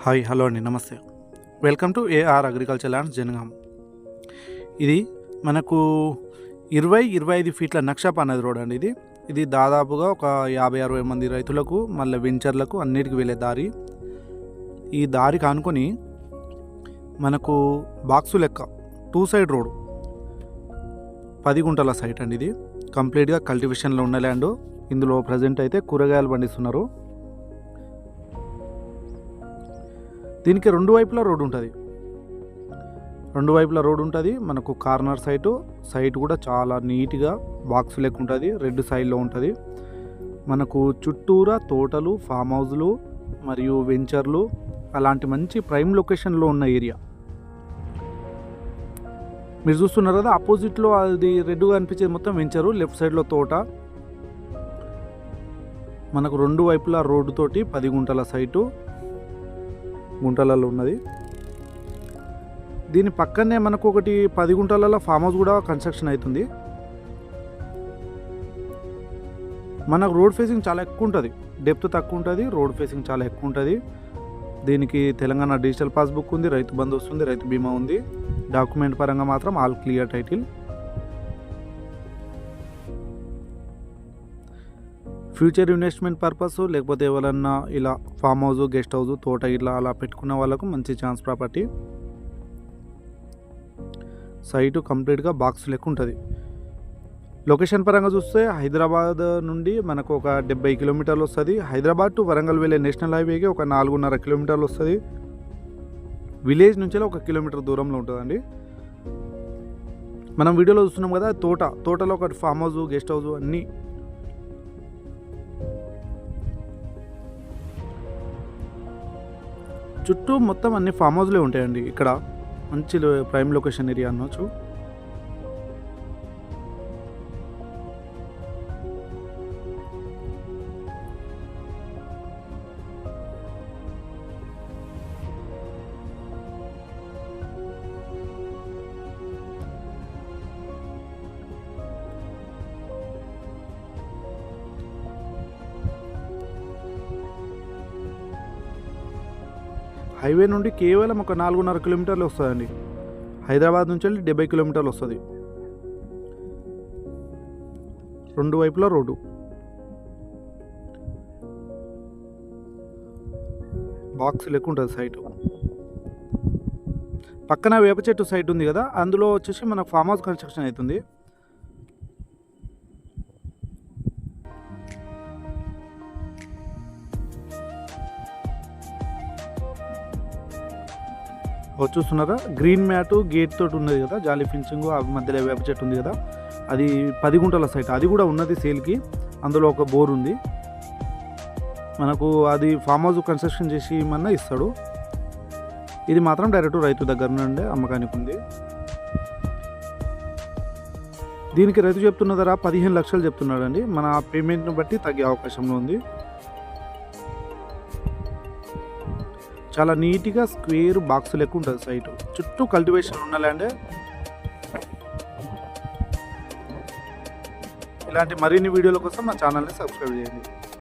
Hi hello అండి నమస్తే. Welcome to AR agriculture lands Jangaon. ఇది మనకు ఇరవై ఇరవై ఐదు ఫీట్ల నక్షప అనేది రోడ్ అండి ఇది. ఇది దాదాపుగా ఒక యాభై అరవై మంది రైతులకు మళ్ళీ వెంచర్లకు అన్నిటికీ వెళ్ళే దారి. ఈ దారి కానుకొని మనకు బాక్సు లెక్క టూ సైడ్ రోడ్ పది గుంటల సైట్ అండి ఇది. కంప్లీట్గా కల్టివేషన్లో ఉన్న ల్యాండ్. ఇందులో ప్రజెంట్ అయితే కూరగాయలు పండిస్తున్నారు. దీనికి రెండు వైపులా రోడ్డు ఉంటుంది. రెండు వైపులా రోడ్డు ఉంటుంది. మనకు కార్నర్ సైటు సైట్ కూడా చాలా నీట్గా బాక్స్ లెక్క ఉంటుంది. రెడ్ సైడ్లో ఉంటుంది. మనకు చుట్టూరా తోటలు ఫామ్ హౌస్లు మరియు వెంచర్లు అలాంటి మంచి ప్రైమ్ లొకేషన్లో ఉన్న ఏరియా. మీరు చూస్తున్నారు కదా ఆపోజిట్లో అది రెడ్గా అనిపించేది మొత్తం వెంచరు లెఫ్ట్ సైడ్లో తోట. మనకు రెండు వైపులా రోడ్డు తోటి పది గుంటల సైటు. గుంటలలో ఉన్నది. దీని పక్కనే మనకు ఒకటి పది గుంటలలో ఫామ్ హౌస్ కూడా కన్స్ట్రక్షన్ అవుతుంది మనకు రోడ్ ఫేసింగ్ చాలా ఎక్కువ ఉంటుంది. డెప్త్ తక్కువ ఉంటుంది రోడ్ ఫేసింగ్ చాలా ఎక్కువ ఉంటుంది. దీనికి తెలంగాణ డిజిటల్ పాస్బుక్ ఉంది రైతు బంధు వస్తుంది రైతు బీమా ఉంది. డాక్యుమెంట్ పరంగా మాత్రం all clear title. Future investment purpose లేకపోతే ఎవరన్నా ఇలా ఫామ్ హౌస్ గెస్ట్ హౌస్ తోట ఇట్లా అలా పెట్టుకున్న వాళ్ళకు మంచి ఛాన్స్ ప్రాపర్టీ. సైటు కంప్లీట్గా బాక్స్ లెక్క ఉంటుంది. లొకేషన్ పరంగా చూస్తే హైదరాబాద్ నుండి మనకు ఒక డెబ్బై కిలోమీటర్లు వస్తుంది. హైదరాబాద్ టు వరంగల్ వెళ్ళే నేషనల్ హైవేకి ఒక నాలుగున్నర కిలోమీటర్లు వస్తుంది. విలేజ్ నుంచి ఒక కిలోమీటర్ దూరంలో ఉంటుందండి. మనం వీడియోలో చూస్తున్నాం కదా తోట. తోటలో ఒక ఫామ్ హౌస్ గెస్ట్ హౌస్ అన్నీ చుట్టూ మొత్తం అన్ని ఫామ్ హౌస్లే ఉంటాయండి. ఇక్కడ మంచి ప్రైమ్ లొకేషన్ ఏరియా అనొచ్చు. హైవే నుండి కేవలం ఒక నాలుగున్నర కిలోమీటర్లు వస్తుందండి. హైదరాబాద్ నుంచి వెళ్ళి డెబ్బై కిలోమీటర్లు వస్తుంది. రెండు వైపులా రోడ్డు. బాక్స్ లెక్క ఉంటుంది సైట్. పక్కన వేప చెట్టు సైట్ ఉంది కదా అందులో వచ్చేసి మనకు ఫామ్ హౌస్ కన్స్ట్రక్షన్ అవుతుంది. చూస్తున్నారా గ్రీన్ మ్యాటు గేట్ తోటి ఉన్నది కదా? జాలీ ఫిన్సింగ్ ఆ మధ్యలో వేప చెట్టు ఉంది కదా? అది పది గుంటల సైట్. అది కూడా ఉన్నది సేల్కి. అందులో ఒక బోర్ ఉంది. మనకు అది ఫామ్ హౌస్ కన్స్ట్రక్షన్ చేసి ఏమన్నా ఇస్తాడు. ఇది మాత్రం డైరెక్ట్ రైతు దగ్గర నుండే అమ్మకానికి ఉంది. దీనికి రైతు చెప్తున్న ధర పదిహేను లక్షలు చెప్తున్నాడండి. మన పేమెంట్ను బట్టి తగ్గే అవకాశంలో ఉంది. చాలా నీట్గా స్క్వేర్ బాక్స్ లెక్క ఉంటుంది సైట్. చుట్టూ కల్టివేషన్ ఉన్న ల్యాండే. ఇలాంటి మరిన్ని వీడియోల కోసం మా ఛానల్ని సబ్స్క్రైబ్ చేయండి.